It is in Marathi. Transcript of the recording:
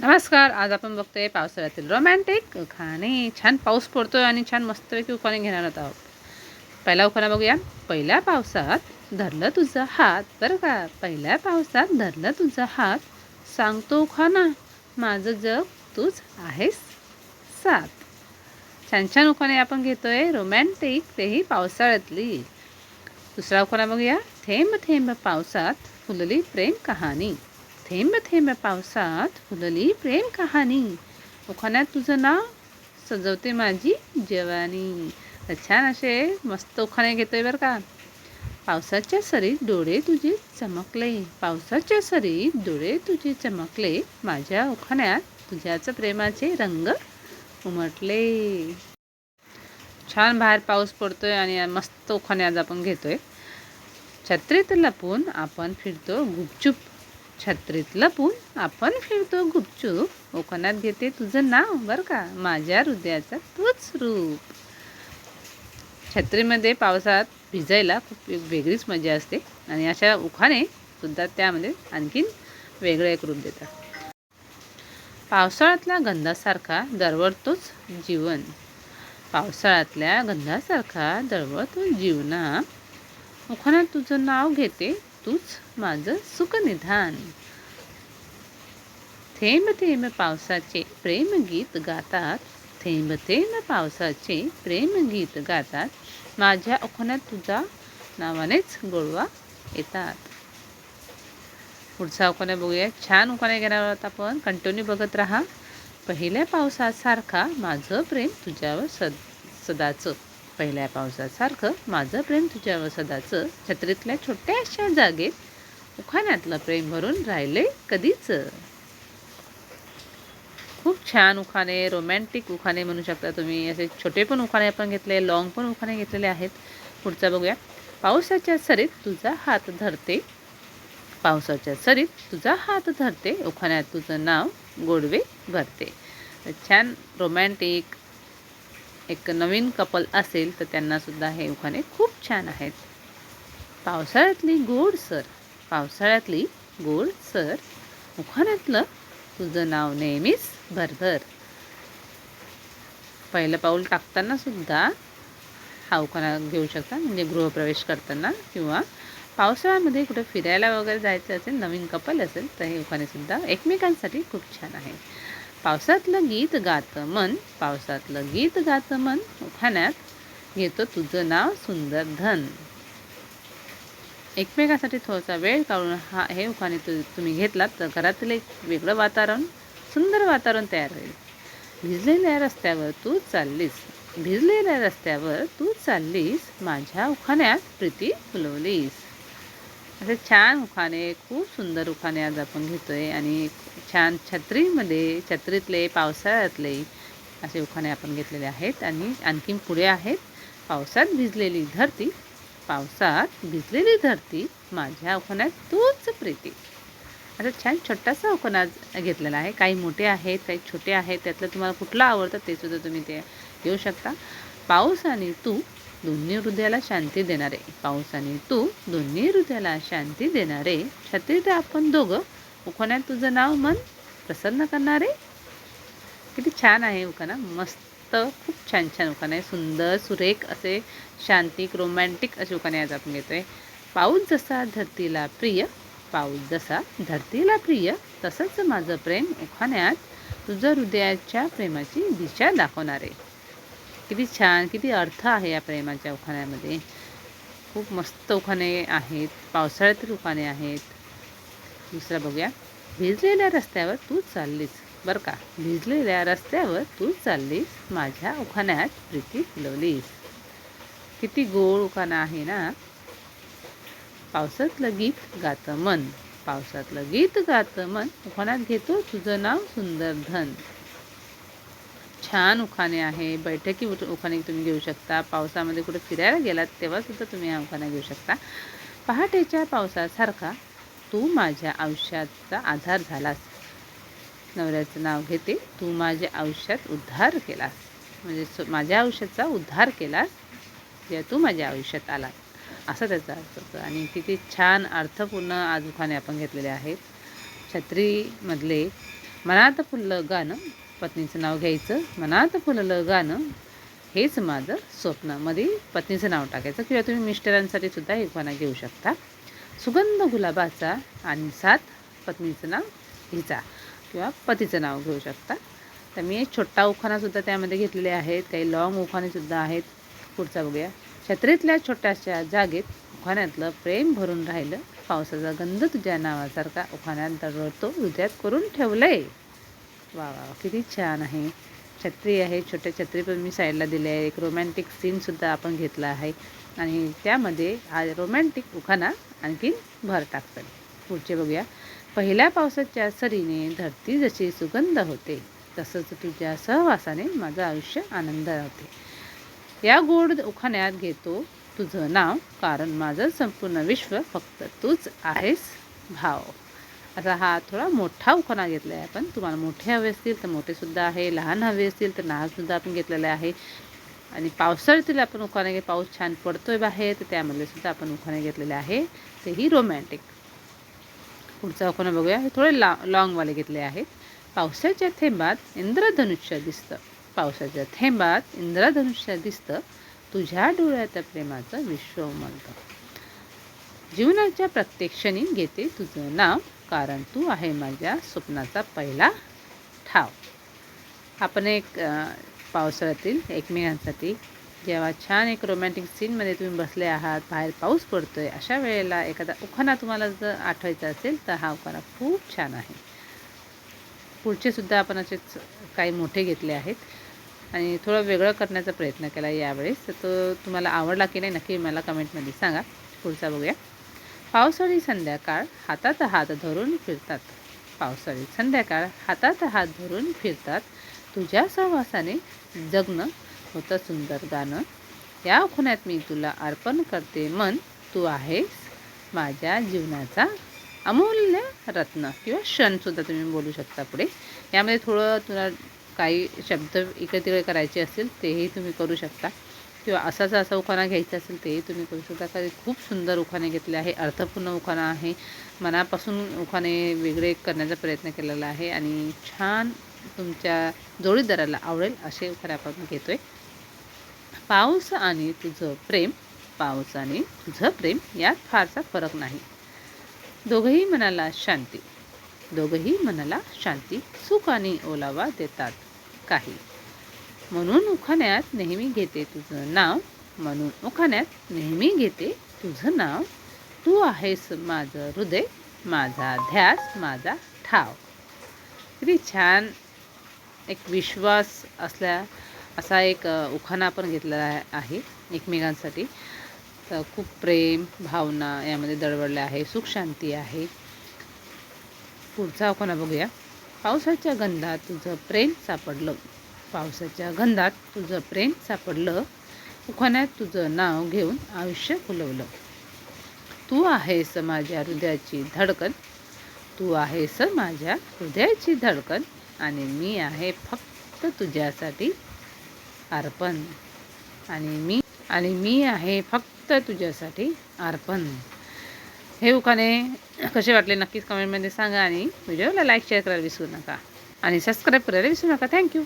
नमस्कार आज आपण बघतोय पावसाळ्यातील रोमॅन्टिक उखाणे छान पाऊस पडतोय आणि छान मस्तपैकी उखाणे घेणार आहोत पहिला उखाणा बघूया. पहिल्या पावसात धरलं तुझा हात. बरं का? पहिल्या पावसात धरलं तुझा हात. सांगतो उखाणा माझं जग तूच आहेस साथ. छान छान उखाणे आपण घेतोय. रोमॅन्टिक तेही पावसाळ्यातली. दुसरा उखाणा बघूया. थेंब थेंब पावसात फुलली प्रेम कहाणी. थेंब थेंब पावसात फुलली प्रेम कहाणी. उखाण्यात तुझं नाव सजवते माझी जवानी. तर छान असे मस्त उखाणे घेतोय बरं का. पावसाच्या सरीत डोळे तुझे चमकले. पावसाच्या सरीत डोळे तुझे चमकले. माझ्या उखाण्यात तुझ्याच प्रेमाचे रंग उमटले. छान बाहेर पाऊस पडतोय आणि मस्त उखाणे आज आपण घेतोय. छत्रीत लपून आपण फिरतो गुपचूप छत्रीत लपून आपण फिरतो गुपचूप. ओकणात घेते तुझं नाव बरं का? माझ्या हृदयाचा तूच रूप. छत्रीमध्ये पावसात भिजायला खूप वेगळीच मजा असते. आणि अशा उखाणे सुद्धा त्यामध्ये आणखीन वेगळं एक रूप देतात. पावसाळ्यातल्या गंधासारखा दरवळतोच जीवन. पावसाळ्यातल्या गंधासारखा दरवळतो जीवना. उखाण्यात तुझं नाव घेते तूच माझं सुखनिधान. थेंब थेंब पावसाचे प्रेमगीत गातात. थेंब थेंब पावसाचे प्रेमगीत गातात. माझ्या उखाण्यात तुझा नावानेच गोडवा येतात. पुढचा उखाणा बघूया. छान उखाणा घेणार आहोत आपण. कंटिन्यू बघत राहा. पहिल्या पावसासारखा माझं प्रेम तुझ्यावर सद सदाचं. पहिल्या पावसासारखं माझं प्रेम तुझ्यावर सदाचं छत्रीतल्या छोट्याशा जागेत उखाण्यातलं प्रेम भरून राहिले कधीच. खूप छान उखाणे रोमॅन्टिक उखाणे म्हणू शकता तुम्ही. असे छोटे पण उखाणे आपण घेतले लॉंग पण उखाणे घेतलेले आहेत. पुढचा बघूया. पावसाच्या सरीत तुझा हात धरते. पावसाच्या सरीत तुझा हात धरते. उखाण्यात तुझं नाव गोडवे भरते. छान रोमॅन्टिक एक नवीन कपल असेल तर त्यांनासुद्धा हे उखाणे खूप छान आहेत. पावसाळ्यातली गोड सर पावसाळ्यातली गोड सर. उखाण्यातलं तुझं नाव नेहमीच भरभर. पहिलं पाऊल टाकताना सुद्धा हा उखाणा घेऊ शकता म्हणजे गृहप्रवेश करताना किंवा पावसाळ्यामध्ये कुठे फिरायला वगैरे जायचं असेल नवीन कपल असेल तर हे उखाणेसुद्धा एकमेकांसाठी खूप छान आहे. पावसातलं गीत गातं मन पावसातलं गीत गातं मन. उखाण्यात घेतो तुझं नाव सुंदर धन. एकमेकासाठी थोडासा वेळ काढून हा हे उखाणे तु तुम्ही घेतलात तर घरातील एक वेगळं वातावरण सुंदर वातावरण तयार होईल. भिजलेल्या रस्त्यावर तू चाललीस. भिजलेल्या रस्त्यावर तू चाललीस. माझ्या उखाण्यात प्रीती फुलवलीस. असे छान उखाणे खूप सुंदर उखाणे आज आपण घेतोय आणि छान छत्रीमध्ये छत्रीतले पावसाळ्यातले असे उखाणे आपण घेतलेले आहेत आणि आणखीन पुढे आहेत. पावसात भिजलेली धरती पावसात भिजलेली धरती माझ्या उखाण्यात तूच प्रीती. असं छान छोटासा उखाणा घेतलेला आहे. काही मोठे आहेत काही छोटे आहेत त्यातलं तुम्हाला कुठलं आवडतं ते सुद्धा तुम्ही ते घेऊ शकता. पाऊस आणि तू दोन्ही हृदयाला शांती देणारे. पाऊस आणि तू दोन्ही हृदयाला शांती देणारे. छत्रीत आपण दोघं उखाण्यात तुझं नाव मन प्रसन्न करणारे. किती छान आहे उखाणा. मस्त खूप छान छान उखाणा आहे. सुंदर सुरेख असे शांतिक रोमॅन्टिक असे उखाणे आज आपण घेतोय. पाऊस जसा धरतीला प्रिय पाऊस जसा धरतीला प्रिय तसंच माझं प्रेम उखाण्यात तुझं हृदयाच्या प्रेमाची दिशा दाखवणारे. किती छान किती अर्थ आहे या प्रेमाच्या उखाण्यामध्ये. खूप मस्त उखाणे आहेत पावसाळ्यातील उखाणे आहेत. दुसरा बघूया. भिजलेल्या रस्त्यावर तू चाललीस बरं का? भिजलेल्या रस्त्यावर तू चाललीस माझ्या उखाण्यात प्रीती फुलवलीस. किती गोड उखाणा आहे ना? पावसातलं गीत गातं मन. पावसातलं गीत गातं मन. उखाण्यात घेतो तुझं नाव सुंदर धन छान उखाणे आहे. बैठकी उखाणे तुम्ही घेऊ शकता. पावसामध्ये कुठे फिरायला गेलात तेव्हासुद्धा तुम्ही हा उखाणा घेऊ शकता. पहाटेच्या पावसासारखा तू माझ्या आयुष्याचा आधार झालास. नवऱ्याचं नाव घेते तू माझ्या आयुष्यात उद्धार केलास. म्हणजे माझ्या आयुष्याचा उद्धार केलास जेव्हा तू माझ्या आयुष्यात आलास. असा त्याचा अर्थ होतो. आणि किती छान अर्थपूर्ण आज उखाणे आपण घेतलेले आहेत. छत्रीमधले मनात फुललं गाणं पत्नीचं नाव घ्यायचं. मनात फुललं गाणं. हेच माझं स्वप्न. मध्ये पत्नीचं नाव टाकायचं. किंवा तुम्ही मिस्टरांसाठी सुद्धा एक उखाणा घेऊ शकता. सुगंध गुलाबाचा आणि सात पत्नीचं नाव हिचा. किंवा पतीचं नाव घेऊ शकता. तर मी एक छोटा उखाणासुद्धा त्यामध्ये घेतलेले आहेत. काही लॉंग उखाणेसुद्धा आहेत. पुढचा बघूया. छत्रीतल्या छोट्याशा जागेत उखाण्यातलं प्रेम भरून राहिलं. पावसाचा गंध तुझ्या नावासारखा उखाण्यात दरवळतो. हृदयात करून ठेवलं आहे वा वा, किती छान आहे. छत्री आहे छोट्या छत्री पण मी साईडला दिले आहे. एक रोमॅन्टिक सीनसुद्धा आपण घेतला आहे. आणि त्यामध्ये हा रोमॅन्टिक उखाणा आणखीन भर टाकतात पुढचे बघूया. पहिल्या पावसाच्या सरीने धरती जशी सुगंध होते तसंच तुझ्या सहवासाने माझं आयुष्य आनंद राहते या गोड उखाण्यात घेतो तुझं नाव कारण माझं संपूर्ण विश्व फक्त तूच आहेस भाव. आता हा थोडा मोठा उखाणा घेतला आहे आपण. तुम्हाला मोठे हवे असतील तर मोठेसुद्धा आहे. लहान हवे असतील तर लहानसुद्धा आपण घेतलेले आहे. आणि पावसाळ्यातील आपण उखाणे घे पाऊस छान पडतो आहे बाहेर तर त्यामधले सुद्धा आपण उखाणे घेतलेले आहे. तेही रोमॅन्टिक पुढचा उखाणा बघूया. हे थोडे ला लॉंगवाले घेतले आहेत. पावसाच्या थेंबात इंद्रधनुष्य दिसतं. पावसाच्या थेंबात इंद्रधनुष्य दिसतं. तुझ्या डोळ्यात प्रेमाचं विश्व उमलतं. जीवनाच्या प्रत्येक क्षणी घेते तुझं नाव. कारण तू आहे माझ्या स्वप्नाचा पहिला ठाव. आपण एक पावसाळ्यातील एकमेकांसाठी जेव्हा छान एक रोमॅन्टिक सीनमध्ये तुम्ही बसले आहात बाहेर पाऊस पडतो आहे अशा वेळेला एखादा उखाणा तुम्हाला जर आठवायचा असेल तर हा उखाणा खूप छान आहे. पुढचेसुद्धा आपण असेच काही मोठे घेतले आहेत. आणि थोडं वेगळं करण्याचा प्रयत्न केला यावेळेस तर तो तुम्हाला आवडला की नाही नक्की मला कमेंटमध्ये सांगा. पुढचा बघूया. पावसाळी संध्याकाळ हातात हात धरून फिरतात. पावसाळी संध्याकाळ हातात हात धरून फिरतात. तुझ्या सहवासाने जगणं होतं सुंदर गाणं. या खुण्यात मी तुला अर्पण करते. मन तू आहेस माझ्या जीवनाचा अमूल्य रत्न किंवा क्षणसुद्धा तुम्ही बोलू शकता पुढे. यामध्ये थोडं तुला काही शब्द इकडे तिकडे करायचे असतील तेही तुम्ही करू शकता. किंवा असा जर असा उखाणा घ्यायचा असेल ते तुम्ही करू शकता. कारण खूप सुंदर उखाणे घेतले आहे. अर्थपूर्ण उखाणा आहे. मनापासून उखाणे वेगळे करण्याचा प्रयत्न केलेला आहे आणि छान तुमच्या जोडीदाराला आवडेल असे उखाणे आपण घेतो आहे पाऊस आणि तुझं प्रेम पाऊस आणि तुझं प्रेम यात फारसा फरक नाही. दोघंही मनाला शांती दोघंही मनाला शांती सुख आणि ओलावा देतात काही. म्हणून उखाण्यात नेहमी घेते तुझं नाव. म्हणून उखाण्यात नेहमी घेते तुझं नाव. तू आहेस माझं हृदय माझा ध्यास माझा ठाव. किती छान एक विश्वास असल्या असा एक उखाणा आपण घेतलेला आहे- आहे एकमेकांसाठी. तर खूप प्रेम भावना यामध्ये दडवडल्या आहे सुख शांती आहे. पुढचा उखाणा बघूया. पावसाच्या गंधात तुझं प्रेम सापडलं. पावसाच्या गंधात तुझं प्रेम सापडलं. उखाण्यात तुझं नाव घेऊन आयुष्य फुलवलं. तू आहेस माझ्या हृदयाची धडकन. तू आहेस माझ्या हृदयाची धडकन. आणि मी आहे फक्त तुझ्यासाठी अर्पण. आणि मी आणि मी आहे फक्त तुझ्यासाठी अर्पण. हे उखाणे कसे वाटले नक्कीच कमेंटमध्ये सांगा आणि व्हिडिओला लाईक शेअर करायला विसरू नका. आणि सबस्क्राईब करायला विसरू नका. थँक्यू